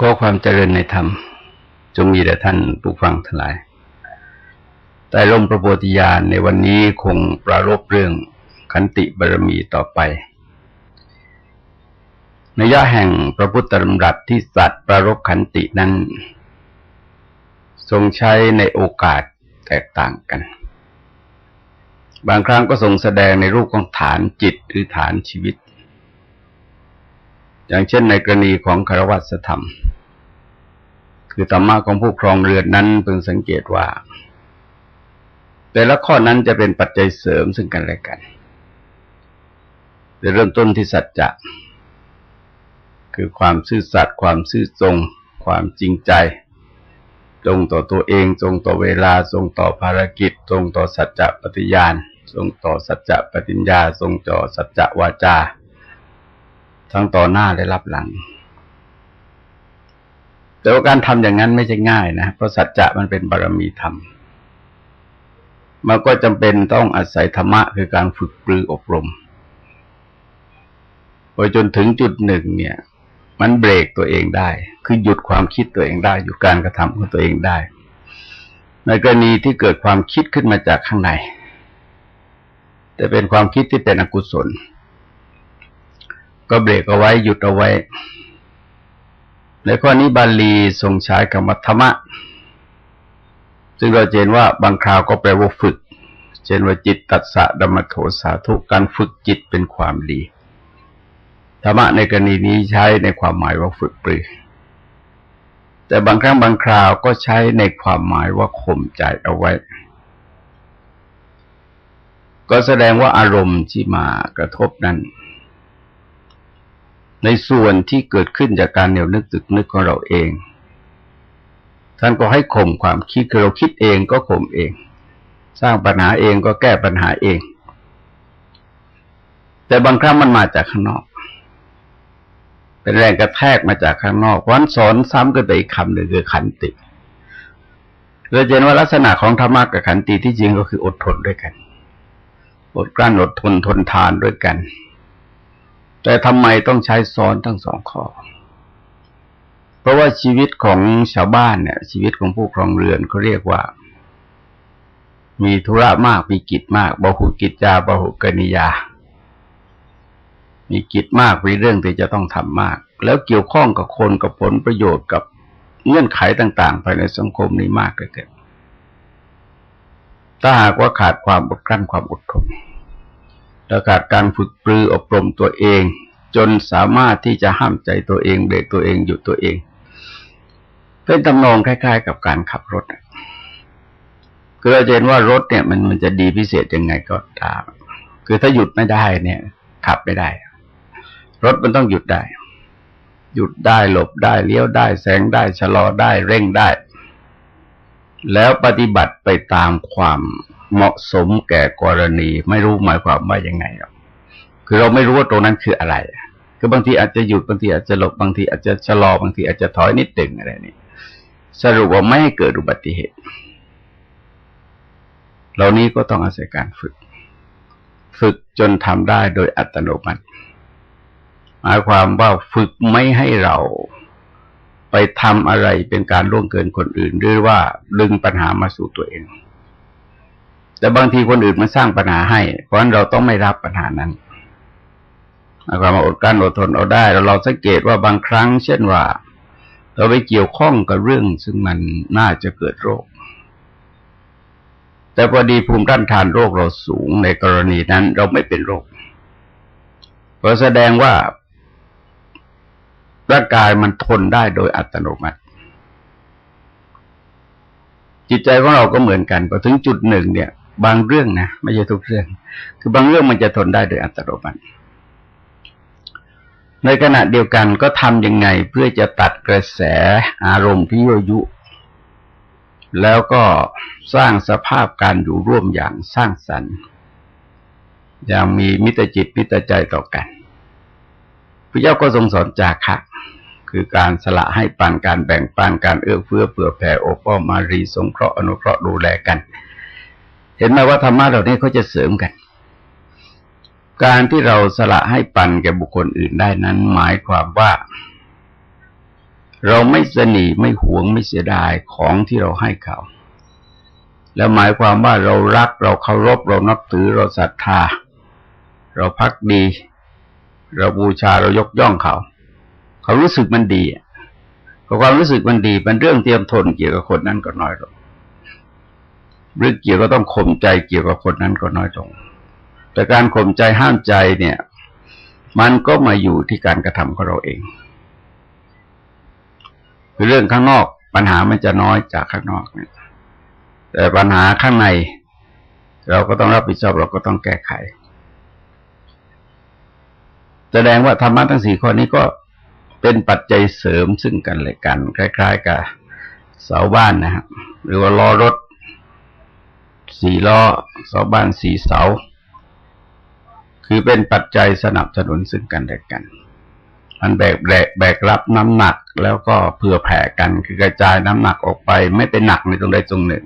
ก็ความเจริญในธรรม จงมีแด่ท่านผู้ฟังทั้งหลายแต่ลมประโพธิญาณในวันนี้คงปรารบเรื่องขันติบารมีต่อไปในย่าแห่งพระพุทธธรรมรัตที่สัตว์ปรารบขันตินั้น ทรงใช้ในโอกาสแตกต่างกัน บางครั้งก็ทรงแสดงในรูปของฐานจิตหรือฐานชีวิต อย่างเช่นในกรณีของคารวัสธรรม คือธรรมะของผู้ครองเรือนนั้นเพิ่งสังเกตว่า แต่ละข้อนั้นจะเป็นปัจจัยเสริมซึ่งกันและกันจะเริ่มต้นที่สัจจะคือความซื่อสัตย์ความซื่อตรง ความจริงใจ ตรงต่อตัวเองตรงต่อเวลาตรงต่อภารกิจตรงต่อสัจจะปฏิญาณตรงต่อสัจจะปฏิญญาตรงต่อสัจจะวาจา ทั้งต่อหน้าและรับหลัง แต่ว่าการทำอย่างนั้นไม่ใช่ง่ายนะ เพราะสัจจะมันเป็นบารมีธรรม มันก็จำเป็นต้องอาศัยธรรมะคือการฝึกปรืออบรมพอจนถึงจุดหนึ่งเนี่ย มันเบรกตัวเองได้ คือหยุดความคิดตัวเองได้ หยุดการกระทำของตัวเองได้ ในกรณีที่เกิดความคิดขึ้นมาจากข้างใน แต่เป็นความคิดที่เป็นอกุศล ก็เบรกเอาไว้หยุดเอาไว้ ในข้อนี้บาลีทรงใช้คำว่าธรรมะ ซึ่งเราเห็นว่าบางคราวก็แปลว่าฝึก เช่นว่าจิตตัสสะดัมมโทสาธุการฝึกจิตเป็นความดีธรรมะในกรณีนี้ใช้ในความหมายว่าฝึกปรือ แต่บางครั้งบางคราวก็ใช้ในความหมายว่าข่มใจเอาไว้ ก็แสดงว่าอารมณ์ที่มากระทบนั้น ในส่วนที่เกิดขึ้นจากการเหนียวนึกตึกนึกของเราเอง ท่านก็ให้ข่มความคิดคือเราคิดเองก็ข่มเอง สร้างปัญหาเองก็แก้ปัญหาเอง แต่บางครั้งมันมาจากข้างนอก เป็นแรงกระแทกมาจากข้างนอกวันสอนซ้ำกันไปอีกคำหนึ่งคือขันติเราเห็นว่าลักษณะของธรรมะกับขันติที่จริงก็คืออดทนด้วยกัน อดกลั้นอดทนทนทานด้วยกัน แต่ทำไมต้องใช้ซ้อนทั้งสองข้อ เพราะว่าชีวิตของชาวบ้านเนี่ย ชีวิตของผู้ครองเรือนเขาเรียกว่า มีธุระมากมีกิจมากบาหุกิจจาบาหุกนิยา มีกิจมากมีเรื่องที่จะต้องทำมาก แล้วเกี่ยวข้องกับคนกับผลประโยชน์กับเงื่อนไขต่าง ๆ ภายในสังคมนี้มากเกินถ้าหากว่าขาดความอดกลั้นความอดทน และขาดการฝึกปรืออบรมตัวเอง จนสามารถที่จะห้ามใจตัวเองเบรกตัวเองหยุดตัวเอง เป็นตำนองคล้าย ๆ กับการขับรถคือเราเห็นว่ารถเนี่ยมันมันจะดีพิเศษยังไงก็ตาม คือถ้าหยุดไม่ได้เนี่ย ขับไม่ได้ รถมันต้องหยุดได้ หยุดได้หลบได้เลี้ยวได้แซงได้ชะลอได้เร่งได้ แล้วปฏิบัติไปตามความ เหมาะสมแก่กรณี ไม่รู้หมายความว่ายังไงหรอกคือเราไม่รู้ว่าตรงนั้นคืออะไร คือบางทีอาจจะหยุดบางทีอาจจะหลบบางทีอาจจะชะลอบางทีอาจจะถอยนิดหนึ่งอะไรนี่สรุปว่าไม่ให้เกิดอุบัติเหตุ เหล่านี้ก็ต้องอาศัยการฝึก ฝึกจนทำได้โดยอัตโนมัติ หมายความว่าฝึกไม่ให้เราไปทำอะไรเป็นการล่วงเกินคนอื่น หรือว่าดึงปัญหามาสู่ตัวเอง แต่บางทีคนอื่นมาสร้างปัญหาให้ เพราะฉะนั้นเราต้องไม่รับปัญหานั้นหมาความาอดกั้นอดทนเอาได้เราสังเกตว่าบางครั้ง เช่นว่า เราไปเกี่ยวข้องกับเรื่องซึ่งมันน่าจะเกิดโรค แต่พอดีภูมิต้านทานโรคเราสูงในกรณีนั้นเราไม่เป็นโรคเพราะแสดงว่าร่างกายมันทนได้โดยอัตโนมัติ จิตใจของเราก็เหมือนกันพอถึงจุดหนึ่งเนี่ย บางเรื่องนะไม่ใช่ทุกเรื่อง คือบางเรื่องมันจะทนได้โดยอัตโนมัติในขณะเดียวกันก็ทำยังไงเพื่อจะตัดกระแสอารมณ์ที่ยั่วยุ แล้วก็สร้างสภาพการอยู่ร่วมอย่างสร้างสรรค์ อย่างมีมิตรจิตมิตรใจต่อกันพระเจ้าก็ทรงสอนจาคะคือการสละให้ปันการแบ่งปันการเอื้อเฟื้อเผื่อแผ่โอป้อมารีสงเคราะห์อนุเคราะห์ดูแลกัน เห็นไหมว่าธรรมะเหล่านี้เขาจะเสริมกัน การที่เราสละให้ปันแก่บุคคลอื่นได้นั้น หมายความว่า เราไม่สนีไม่หวงไม่เสียดายของที่เราให้เขา แล้วหมายความว่าเรารักเราเคารพเรานับถือเราศรัทธา เราพักดี เราบูชาเรายกย่องเขา เขารู้สึกมันดีพอความรู้สึกมันดีเป็นเรื่องเตรียมทนเกี่ยวกับคนนั้นก็น้อยลง หรือเกี่ยวก็ต้องข่มใจเกี่ยวกับคนนั้นก็น้อยลง แต่การข่มใจห้ามใจเนี่ย มันก็มาอยู่ที่การกระทำของเราเองคือเรื่องข้างนอกปัญหามันจะน้อยจากข้างนอกเนี่ยแต่ปัญหาข้างใน เราก็ต้องรับผิดชอบเราก็ต้องแก้ไข แสดงว่าธรรมะทั้งสี่ข้อนี้ก็เป็นปัจจัยเสริมซึ่งกันและกัน คล้าย ๆ กับเสาบ้านนะครับหรือว่าล้อรถ สี่ล้อเสาบ้านสี่เสา คือเป็นปัจจัยสนับสนุนซึ่งกันและกัน มันแบกแบกแบกรับน้ำหนักแล้วก็เผื่อแผ่กันคือกระจายน้ำหนักออกไป ไม่เป็นหนักในตรงใดตรงหนึ่ง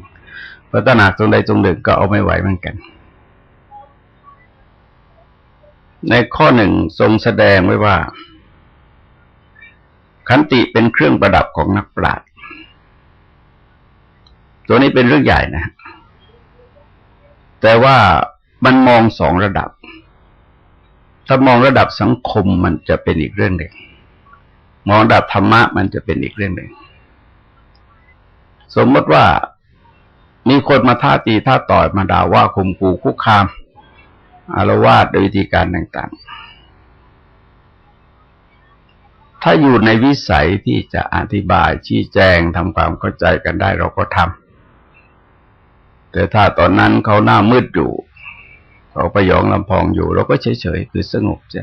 เพราะถ้าหนักตรงใดตรงหนึ่งก็เอาไม่ไหวเหมือนกัน ในข้อหนึ่งทรงแสดงไว้ว่า ขันติเป็นเครื่องประดับของนักปราชญ์ตัวนี้เป็นเรื่องใหญ่นะ แต่ว่ามันมองสองระดับ ถ้ามองระดับสังคมมันจะเป็นอีกเรื่องหนึ่ง มองระดับธรรมะมันจะเป็นอีกเรื่องหนึ่ง สมมติว่ามีคนมาท่าตีท่าต่อยมาด่าว่าข่มขู่คุกคามอารวาสโดยวิธีการต่างๆ ถ้าอยู่ในวิสัยที่จะอธิบายชี้แจงทำความเข้าใจกันได้เราก็ทำ แต่ถ้าตอนนั้นเขาหน้ามืดอยู่เขาประยองลำพองอยู่ เราก็เฉยๆคือสงบใจ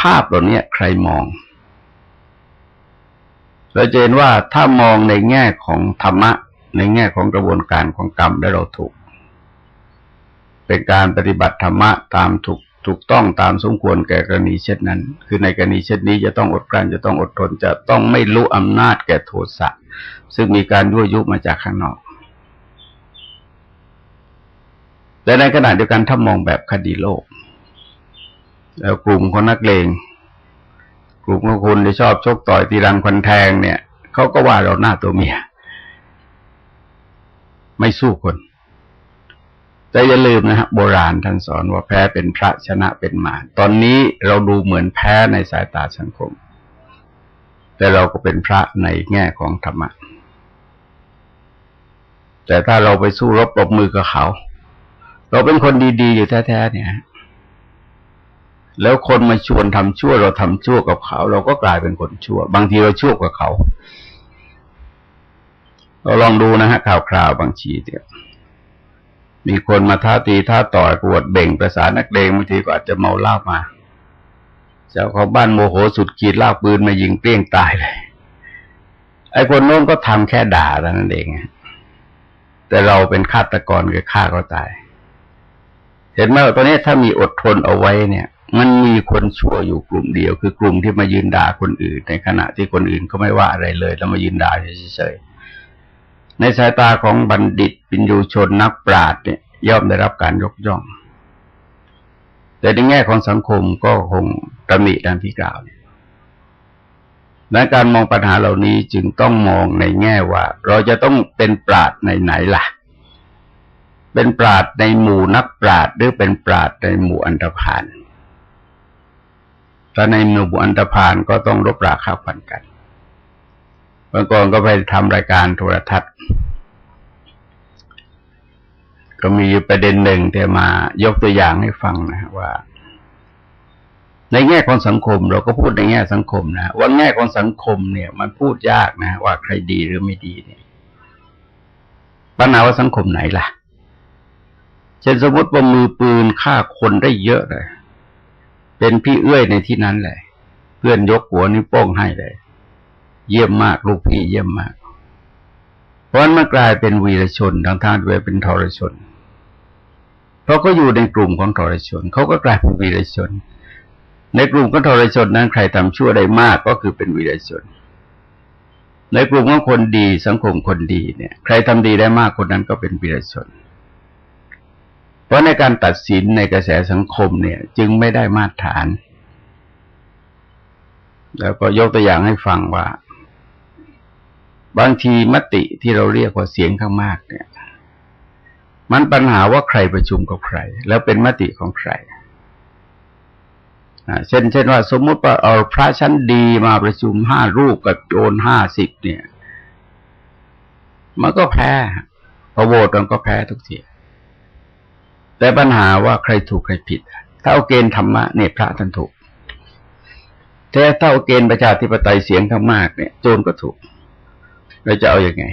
ภาพเหล่านี้ใครมอง เราจะเห็นว่าถ้ามองในแง่ของธรรมะ ในแง่ของกระบวนการของกรรมได้เราถูก เป็นการปฏิบัติธรรมะตามถูก ถูกต้องตามสมควรแก่กรณีเช่นนั้น คือในกรณีเช่นนี้จะต้องอดกลั้นจะต้องอดทนจะต้องไม่รู้อำนาจแก่โทสะซึ่งมีการยั่วยุมาจากข้างนอก แต่ในขณะเดียวกันถ้ามองแบบคดีโลก แล้วกลุ่มคนนักเลงกลุ่มของคุณที่ชอบชกต่อยตีรังควันแทงเนี่ยเขาก็ว่าเราหน้าตัวเมีย ไม่สู้คน แต่อย่าลืมนะฮะโบราณท่านสอนว่าแพ้เป็นพระชนะเป็นมารตอนนี้เราดูเหมือนแพ้ในสายตาสังคม แต่เราก็เป็นพระในแง่ของธรรมะ แต่ถ้าเราไปสู้รบปรบมือกับเขา เราเป็นคนดีๆอยู่แท้ๆเนี่ย แล้วคนมาชวนทำชั่วเราทำชั่วกับเขา เราก็กลายเป็นคนชั่ว บางทีเราชั่วกับเขา เราลองดูนะฮะข่าวคราวบางทีเนี่ย มีคนมาท้าตีท้าต่อยกวดเบ่งประสานักเลงบางทีก็อาจจะเมาเหล้ามาเจ้าของบ้านโมโหสุดขีดลากปืนมายิงเปรี้ยงตายเลย ไอ้คนโน้นก็ทำแค่ด่าแต่นั้นเองแต่เราเป็นฆาตกรคือฆ่าเขาตาย เห็นไหมว่าตอนนี้ถ้ามีอดทนเอาไว้เนี่ย มันมีคนชั่วอยู่กลุ่มเดียว คือกลุ่มที่มายืนด่าคนอื่น ในขณะที่คนอื่นก็ไม่ว่าอะไรเลยแล้วมายืนด่าเฉยๆ ในสายตาของบัณฑิตปิญญูชนนักปราชญ์เนี่ยย่อมได้รับการยกย่อง แต่ในแง่ของสังคมก็คงตำหนิดังที่กล่าวและการมองปัญหาเหล่านี้จึงต้องมองในแง่ว่า เราจะต้องเป็นปราดในไหนล่ะ เป็นปราดในหมู่นักปราดหรือเป็นปราดในหมู่อันธพาลถ้าในหมู่อันธพาลก็ต้องรบราคาพันกัน บางคนก็ไปทำรายการโทรทัศน์ ก็มีประเด็นหนึ่งแต่มายกตัวอย่างให้ฟังนะว่า ในแง่ของสังคม เราก็พูดในแง่สังคมนะว่าแง่ของสังคมเนี่ย มันพูดยากนะ ว่าใครดีหรือไม่ดีเนี่ยปัญหาว่าสังคมไหนล่ะเช่นสมมติว่ามือปืนฆ่าคนได้เยอะเลย เป็นพี่เอื้อยในที่นั้นแหละเพื่อนยกหัวนิ้วโป้งให้เลย เยี่ยมมากลูกพี่เยี่ยมมาก เพราะมันกลายเป็นวีรชนทางทางด้วเป็นทรชน เพราะก็อยู่ในกลุ่มของทรชน เขาก็กลายเป็นวีรชน ในกลุ่มของทรชนนั้นใครทำชั่วได้มากก็คือเป็นวีรชน ในกลุ่มของคนดีสังคมคนดีเนี่ย ใครทำดีได้มากคนนั้นก็เป็นวีรชน เพราะในการตัดสินในกระแสสังคมเนี่ย จึงไม่ได้มาตรฐานแล้วก็ยกตัวอย่างให้ฟังว่า บางทีมติที่เราเรียกว่าเสียงข้างมากเนี่ย มันปัญหาว่าใครประชุมกับใคร แล้วเป็นมติของใครเช่นเช่นว่าสมมุติว่าเอาพระชั้นดีมาประชุมห้ารูปกับโจรห้าสิบเนี่ย มันก็แพ้พอโหวตมันก็แพ้ทุกทีแต่ปัญหาว่าใครถูกใครผิด ถ้าเอาเกณฑ์ธรรมะเนี่ยพระท่านถูกแต่ถ้าเอาเกณฑ์ประชาธิปไตยเสียงข้างมากเนี่ย โจรก็ถูก เราจะเอาอยัางไง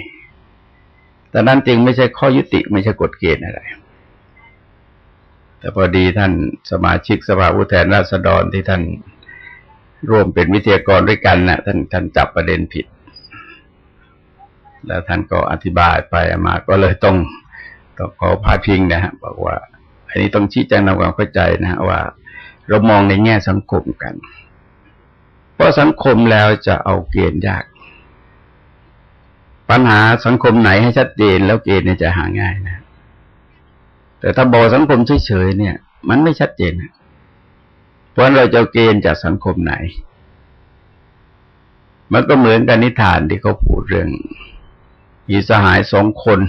แต่นั้นจริงไม่ใช่ข้อยุติไม่ใช่กฎเกณฑ์อะไร แต่พอดีท่านสมาชิกสภาผู้แทนราษฎรที่ท่านร่วมเป็นวิทยากรด้วยกันนะ่ะ ท่านท่านจับประเด็นผิด แล้วท่านก็อธิบายไปมาก็เลยต้องต้องขอพาพิงนะฮะบอกว่า อันนี้ต้องชี้แจงทำความเข้าใจนะว่า เรามองในแง่สังคมกัน เพราะสังคมแล้วจะเอาเกณฑ์ยาก ปัญหาสังคมไหนให้ชัดเจนแล้วเกณฑ์เนี่ยจะหาง่ายนะ แต่ถ้าบอกสังคมเฉยๆเนี่ย มันไม่ชัดเจนนะเพราะเราจะเกณฑ์จากสังคมไหน มันก็เหมือนกันนิทานที่เขาพูดเรื่องมีสหายสองคน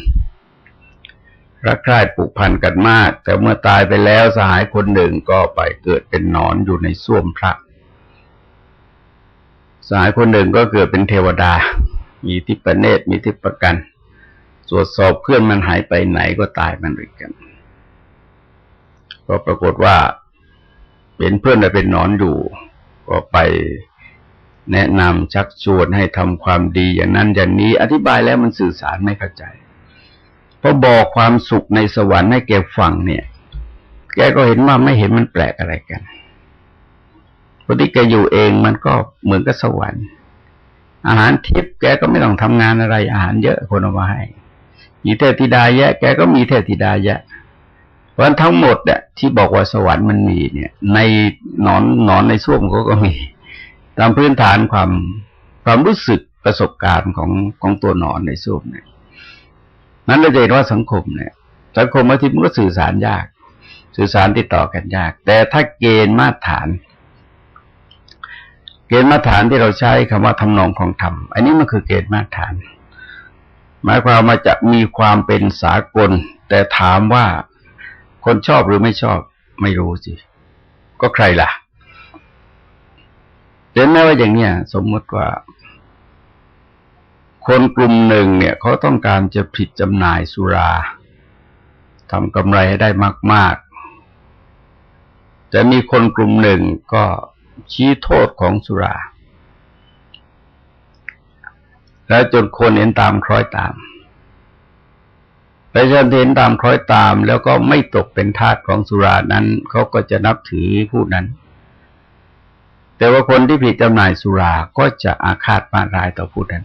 รักใคร่ผูกพันกันมาก แต่เมื่อตายไปแล้วสหายคนหนึ่งก็ไปเกิดเป็นนอนอยู่ในส้วมพระสหายคนหนึ่งก็เกิดเป็นเทวดา มีทิพเนตมีทิพกันตรวจสอบเพื่อนมันหายไปไหนก็ตายมันด้วยกัน ก็ปรากฏว่าเป็นเพื่อนแต่เป็นนอนอยู่ ก็ไปแนะนำชักชวนให้ทำความดีอย่างนั้นอย่างนี้ อธิบายแล้วมันสื่อสารไม่เข้าใจพอบอกความสุขในสวรรค์ให้แกฟังเนี่ย แกก็เห็นว่าไม่เห็นมันแปลกอะไรกันพอที่แกอยู่เองมันก็เหมือนกับสวรรค์ อาหารทิพย์แกก็ไม่ต้องทำงานอะไร อาหารเยอะคนเอามาให้มีเทพธิดาแยะ แกก็มีเทพธิดาแยะ เพราะทั้งหมดเนี่ยที่บอกว่าสวรรค์มันมีเนี่ย ในนอนนอนในส้วมเขาก็มี ตามพื้นฐานความความรู้สึกประสบการณ์ของของตัวนอนในส้วมเนี่ยนั้นเราจะเห็นว่าสังคมเนี่ยสังคมบางทีมันก็สื่อสารยาก สื่อสารติดต่อกันยาก แต่ถ้าเกณฑ์มาตรฐาน เกณฑ์มาตรฐานที่เราใช้คำว่าทำนองของธรรม อันนี้มันคือเกณฑ์มาตรฐาน หมายความว่าจะมีความเป็นสากล แต่ถามว่าคนชอบหรือไม่ชอบไม่รู้สิ ก็ใครล่ะเห็นไหมว่าอย่างเนี้ยสมมติว่า คนกลุ่มหนึ่งเนี่ยเขาต้องการจะผิดจำหน่ายสุราทำกำไรให้ได้มากๆจะมีคนกลุ่มหนึ่งก็ ชี้โทษของสุรา แล้วจนคนเห็นตามคล้อยตามประชาชนเห็นตามคล้อยตาม แล้วก็ไม่ตกเป็นทาสของสุรานั้นเขาก็จะนับถือผู้นั้น แต่ว่าคนที่ผิดจำหน่ายสุราก็จะอาฆาตมาร้ายต่อผู้นั้น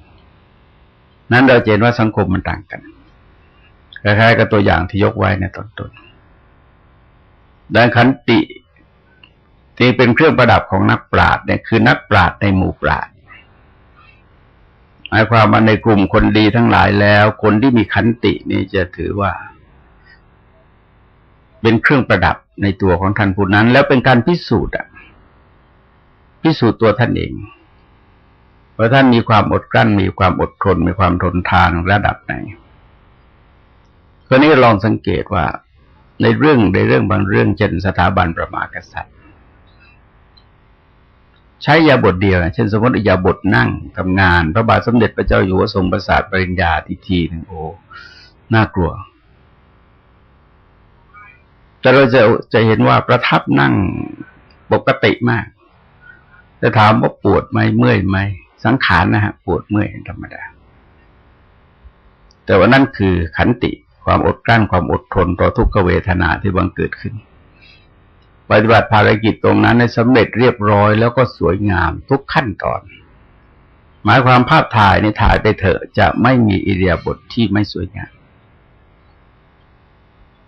นั้นเราเห็นว่าสังคมมันต่างกันคล้ายๆกับตัวอย่างที่ยกไว้ในตอนต้นดังขันติ ที่เป็นเครื่องประดับของนักปราชญ์เนี่ยคือนักปราชญ์ในหมู่ปราชญ์หมายความว่าในกลุ่มคนดีทั้งหลายแล้ว คนที่มีขันตินี่จะถือว่า เป็นเครื่องประดับในตัวของท่านผู้นั้น แล้วเป็นการพิสูจน์อะพิสูจน์ตัวท่านเองเพราะท่านมีความอดกลั้น มีความอดทน มีความทนทานระดับไหนคราวนี้ลองสังเกตว่า ในเรื่องในเรื่องบางเรื่องเช่นสถาบันประมากษัตริย์ ใช้ยาบทเดียวเช่นสมมติยาบทนั่งทำงาน พระบาทสมเด็จพระเจ้าอยู่หัวทรงประสาทปริญญาทีทีหนึ่งโอ้น่ากลัว แต่เราจะจะเห็นว่าประทับนั่งปกติมากจะถามว่าปวดไหมเมื่อยไหมสังขารนะฮะปวดเมื่อยธรรมดา แต่ว่านั่นคือขันติความอดกลั้นความอดทนต่อทุกขเวทนาที่บังเกิดขึ้น ปฏิบัติภารกิจตรงนั้นในสำเร็จเรียบร้อยแล้วก็สวยงามทุกขั้นตอน หมายความภาพถ่ายในถ่ายไปเถอะจะไม่มีอิเดียบทที่ไม่สวยงาม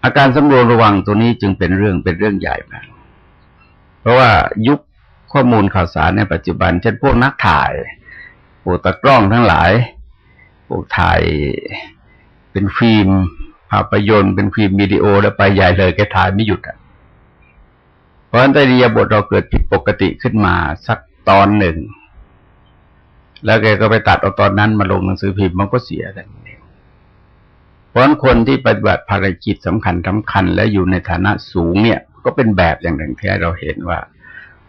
อาการสำรวมระวังตัวนี้จึงเป็นเรื่องเป็นเรื่องใหญ่มากเพราะว่ายุคข้อมูลข่าวสารในปัจจุบัน เช่นพวกนักถ่ายพวกตะกล้องทั้งหลายพวกถ่ายเป็นฟิล์มภาพยนตร์เป็นฟิล์มวิดีโอแล้วไปใหญ่เลยแกถ่ายไม่หยุดอะ เพราะฉะนั้นตรียบทเราเกิดผิดปกติขึ้นมาสักตอนหนึ่ง แล้วแกก็ไปตัดเอาตอนนั้นมาลงหนังสือพิมพ์มันก็เสียแต่เองเพราะคนที่ปฏิบัติภารกิจสำคัญสาคัญ และอยู่ในฐานะสูงเนี่ย ก็เป็นแบบอย่างหนึ่งที่เราเห็นว่า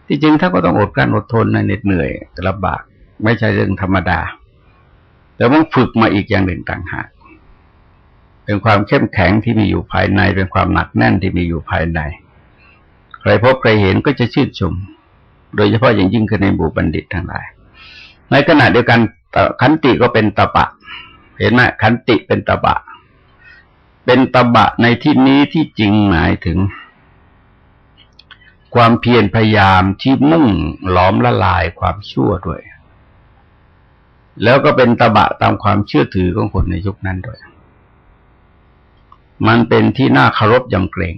ที่จริงถ้าก็ต้องอดกลั้นอดทนในเหน็ดเหนื่อยลำบากไม่ใช่เรื่องธรรมดา แต่ต้องฝึกมาอีกอย่างหนึ่งต่างหากเป็นความเข้มแข็งที่มีอยู่ภายใน เป็นความหนักแน่นที่มีอยู่ภายใน ใครพบใครเห็นก็จะชื่นชม โดยเฉพาะอย่างยิ่งคือในบุบัณฑิตทั้งหลาย ในขณะเดียวกันขันติก็เป็นตบะ เห็นไหมขันติเป็นตบะ เป็นตบะในที่นี้ที่จริงหมายถึง ความเพียรพยายามที่มุ่งหลอมละลายความชั่วด้วย แล้วก็เป็นตบะตามความเชื่อถือของคนในยุคนั้นด้วย มันเป็นที่น่าเคารพยำเกรง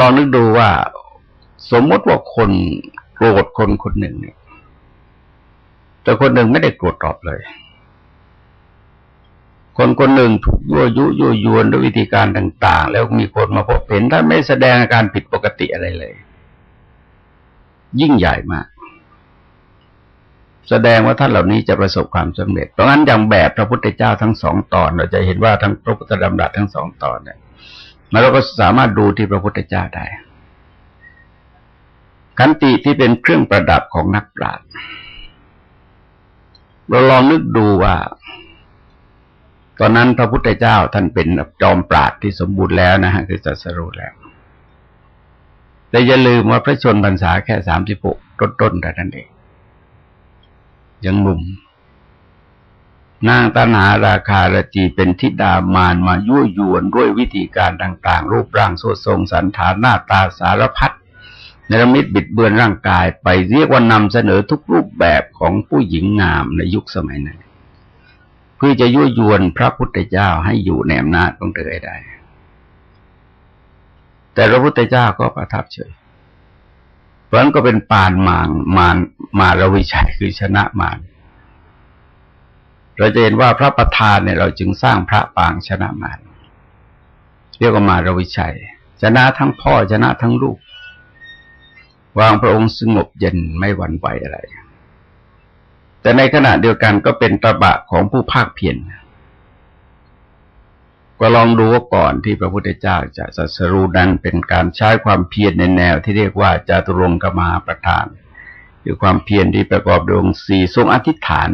ลองนึกดูว่า สมมติว่าคนโกรธคนคนหนึ่งเนี่ย แต่คนหนึ่งไม่ได้โกรธตอบเลย คนคนหนึ่งถูกยั่วยุยั่วยวนด้วยวิธีการต่าง ๆ แล้วมีคนมาพบเห็นท่านไม่แสดงอาการผิดปกติอะไรเลย ยิ่งใหญ่มาก แสดงว่าท่านเหล่านี้จะประสบความสำเร็จ เพราะงั้นอย่างแบบพระพุทธเจ้าทั้งสองตอน เราจะเห็นว่าทั้งพระพุทธดำรัสทั้งสองตอนเนี่ย เราก็สามารถดูที่พระพุทธเจ้าได้ขันติที่เป็นเครื่องประดับของนักปราชญ์เราลองนึกดูว่า ตอนนั้นพระพุทธเจ้าท่านเป็นจอมปราดที่สมบูรณ์แล้วนะฮะคือจัสรู้แล้ว แต่อย่าลืมว่าพระชนพรรษาแค่สามสิบหกต้นๆแต่นั้นเองยังหนุ่ม นางตันหาราคาระจีเป็นทิดามานมายั่วยวนด้วยวิธีการต่าง ๆ รูปร่างโซทรงสันฐานหน้าตาสารพัดในรมิตบิดเบือนร่างกายไปเรียกว่านำเสนอทุกรูปแบบของผู้หญิงงามในยุคสมัยนั้นเพื่อจะยั่วยวนพระพุทธเจ้าให้อยู่ในอำนาจของเธอได้ แต่พระพุทธเจ้าก็ประทับเฉยเพราะนั้นก็เป็นปานมารมารมารวิชัยคือชนะมาร เราจะเห็นว่าพระประธานเนี่ยเราจึงสร้างพระปางชนะมารเรียกว่ามารวิชัย ชนะทั้งพ่อชนะทั้งลูก วางพระองค์สงบเย็นไม่หวั่นไหวอะไร แต่ในขณะเดียวกันก็เป็นตบะของผู้ภาคเพียรก็ลองดูว่าก่อนที่พระพุทธเจ้าจะสัสรูนั้นเป็นการใช้ความเพียรในแนวที่เรียกว่าจาตุรงกมาประธาน คือความเพียรที่ประกอบดวงสี่ทรงอธิษฐาน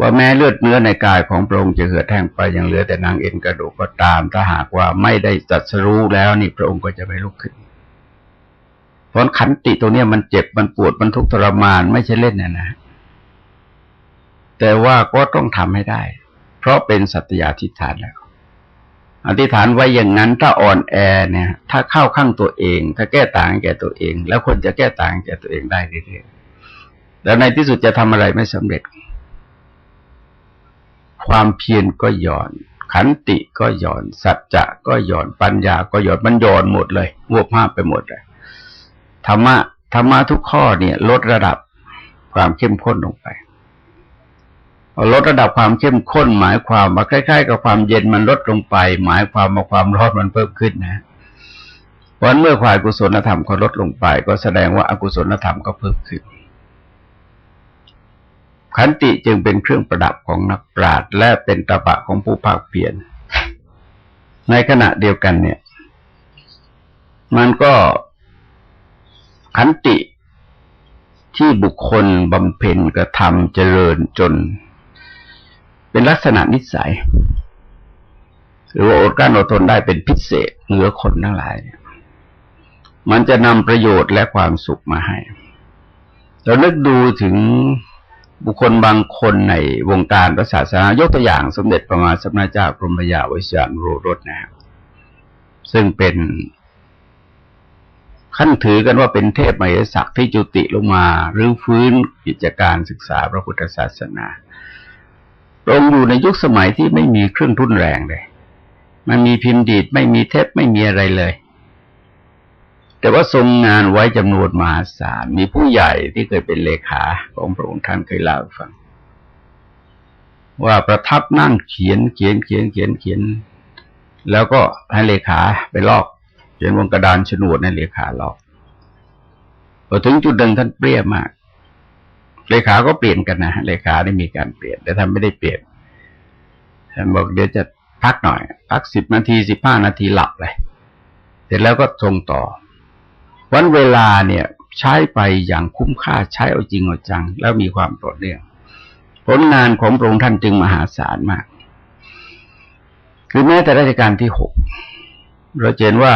ว่าแม้เลือดเนื้อในกายของพระองค์จะเหือดแห้งไปยังเหลือแต่นางเอ็นกระดูกก็ตาม ถ้าหากว่าไม่ได้จัดสรู้แล้วนี่พระองค์ก็จะไม่ลุกขึ้นเพราะขันติตัวเนี้ยมันเจ็บมันปวดมันทุกข์ทรมานไม่ใช่เล่นนะนะ แต่ว่าก็ต้องทำให้ได้ เพราะเป็นสัตยาธิฐานแล้วอธิษฐานไว้อย่างนั้นถ้าอ่อนแอเนี่ย ถ้าเข้าข้างตัวเอง ถ้าแก้ต่างแก่ตัวเอง แล้วคนจะแก้ต่างแก่ตัวเองได้เรื่อยๆแล้วในที่สุดจะทำอะไรไม่สำเร็จ ความเพียรก็หย่อน ขันติก็หย่อน สัจจะก็หย่อนปัญญาก็หย่อนมันหย่อนหมดเลยวบภาพไปหมดเลยธรรมะธรรมะทุกข้อเนี่ย ลดระดับความเข้มข้นลงไปลดระดับความเข้มข้น หมายความว่าใกล้ๆกับความเย็นมันลดลงไป หมายความว่าความร้อนมันเพิ่มขึ้นนะเพราะเมื่อความกุศลธรรมก็ลดลงไป ก็แสดงว่าอากุศลธรรมก็เพิ่มขึ้น ขันติจึงเป็นเครื่องประดับของนักปราชญ์และเป็นตบะของผู้ภาคเปลี่ยนในขณะเดียวกันเนี่ย มันก็ขันติที่บุคคลบำเพ็ญกระทำเจริญจน เป็นลักษณะนิสัย หรือว่าอดกั้นอดทนได้เป็นพิเศษเหนือคนทั้งหลาย มันจะนำประโยชน์และความสุขมาให้ เรานึกดูถึง บุคคลบางคนในวงการพระศาสนายกตัวอย่างสมเด็จประมาณสมณเจ้ากรมยาวิชานโรรสนะครับซึ่งเป็นขั้นถือกันว่าเป็นเทพมเหสักที่จุติลงมาหรือฟื้นกิจการศึกษาพระพุทธศาสนาพรงอยู่ในยุคสมัยที่ไม่มีเครื่องทุนแรงเลย มันมีพิมพ์ดีดไม่มีเทปไม่มีอะไรเลย แต่ว่าทรงงานไว้จำนวนมหาศาล มีผู้ใหญ่ที่เคยเป็นเลขาของพระองค์ท่านเคยเล่าให้ฟัง ว่าประทับนั่งเขียนเขียนเขียนเขียนเขียน แล้วก็ให้เลขาไปลอก เขียนบนกระดานฉนวดในเลขาลอกพอถึงจุดหนึ่งท่านเปรี้ยมาก เลขาก็เปลี่ยนกันนะเลขาได้มีการเปลี่ยน แต่ท่านไม่ได้เปลี่ยนท่านบอกเดี๋ยวจะพักหน่อย พักสิบนาทีสิบห้านาทีหลับเลยเสร็จแล้วก็ทรงต่อ วันเวลาเนี่ยใช้ไปอย่างคุ้มค่าใช้เอาจริงเอาจัง แล้วมีความต่อเนื่องผลงานของพระองค์ท่านจึงมหาศาลมาก คือแม้แต่ราชการที่หกเราเห็นว่า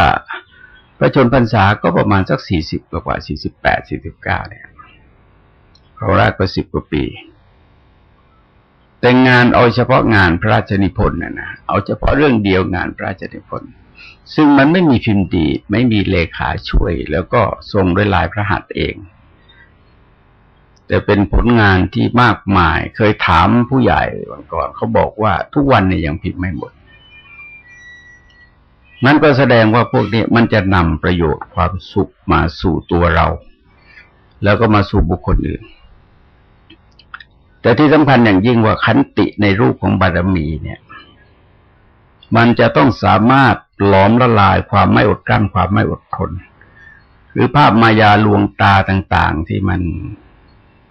พระชนพรรษาก็ประมาณสักสี่สิบกว่าสี่สิบแปดสี่สิบเก้าเนี่ยเขาแรกก็สิบกว่าปี แต่งานเอาเฉพาะงานพระราชนิพนธ์นะนะเอาเฉพาะเรื่องเดียวงานพระราชนิพนธ์ ซึ่งมันไม่มีพิมพ์ดีดไม่มีเลขาช่วย แล้วก็ทรงด้วยลายพระหัตถ์เอง แต่เป็นผลงานที่มากมาย เคยถามผู้ใหญ่วันก่อนเขาบอกว่าทุกวันเนี่ยยังพิมพ์ไม่หมด นั่นก็แสดงว่าพวกนี้มันจะนำประโยชน์ความสุขมาสู่ตัวเรา แล้วก็มาสู่บุคคลอื่น แต่ที่สำคัญอย่างยิ่งว่าขันติในรูปของบารมีเนี่ย มันจะต้องสามารถ หลอมละลายความไม่อดกลั้นความไม่อดทนหรือภาพมายาลวงตาต่าง ๆ ที่มัน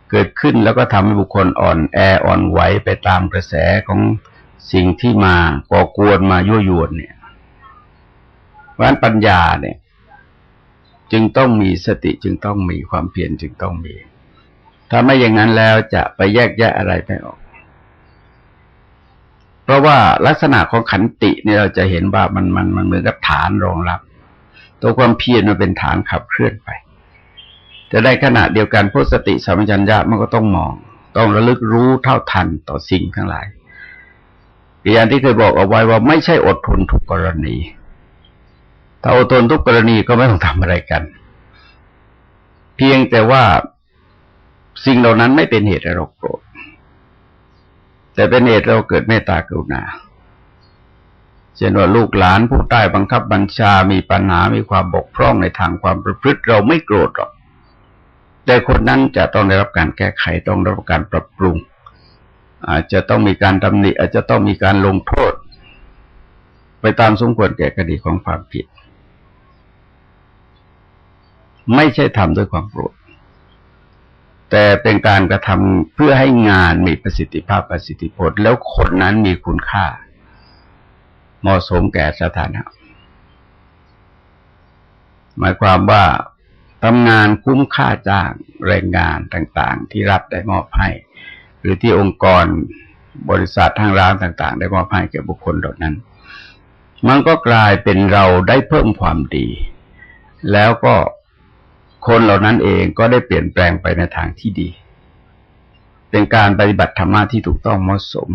เกิดขึ้นแล้วก็ทำให้บุคคลอ่อนแออ่อนไหวไปตามกระแสของสิ่งที่มาก่อกวนมายั่วยวนเนี่ยเพราะนั้นปัญญาเนี่ย จึงต้องมีสติจึงต้องมีความเพียรจึงต้องมี ถ้าไม่อย่างนั้นแล้วจะไปแยกแยะอะไรไม่ออก ราะว่าลักษณะของขันติเนี่ยเราจะเห็นว่ามันมันมันเหมือนกับฐานรองรับ ตัวความเพียรมันเป็นฐานขับเคลื่อนไป แต่ในขณะเดียวกันพุทสติสัมปชัญญะมันก็ต้องมอง ต้องระลึกรู้เท่าทันต่อสิ่งทั้งหลายอย่างที่เคยบอกเอาไว้ว่าไม่ใช่อดทนทุกกรณี ถ้าอดทนทุกกรณีก็ไม่ต้องทำอะไรกัน เพียงแต่ว่าสิ่งเหล่านั้นไม่เป็นเหตุให้เราโกรธ แต่เป็นเหตุเราเกิดเมตตากรุณาเช่นว่าลูกหลานผู้ใต้บังคับบัญชา มีปัญหา มีความบกพร่องในทางความประพฤติเราไม่โกรธหรอก แต่คนนั้นจะต้องได้รับการแก้ไข ต้องได้รับการปรับปรุง อาจจะต้องมีการตำหนิ อาจจะต้องมีการลงโทษ ไปตามสมควรแก่คดีของความผิด ไม่ใช่ทำด้วยความโกรธ แต่เป็นการกระทำเพื่อให้งานมีประสิทธิภาพประสิทธิผล แล้วคนนั้นมีคุณค่า เหมาะสมแก่สถานะ หมายความว่าทำงานคุ้มค่าจ้างแรงงานต่างๆ ที่รัฐได้มอบให้ หรือที่องค์กรบริษัททางร้านต่าง ๆ ได้มอบให้แก่บุคคลเหล่านั้น มันก็กลายเป็นเราได้เพิ่มความดี แล้วก็ คนเหล่านั้นเองก็ได้เปลี่ยนแปลงไปในทางที่ดี เป็นการปฏิบัติธรรมะที่ถูกต้องเหมาะสม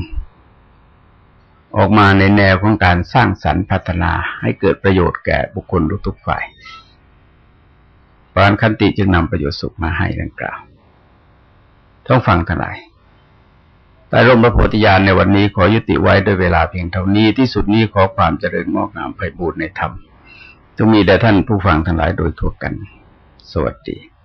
ออกมาในแนวของการสร้างสรรค์พัฒนาให้เกิดประโยชน์แก่บุคคลทุกฝ่ายปรานคันติจึงนำประโยชน์สุขมาให้ดังกล่าวต้องฟังทั้งหลายแต่ร่มพระโพธิญาณในวันนี้ขอยุติไว้ด้วยเวลาเพียงเท่านี้ที่สุดนี้ขอความเจริญงอกงามไปบูรณนธรรมจงมีแด่ท่านผู้ฟังทั้งหลายโดยทั่วกัน สวัสดี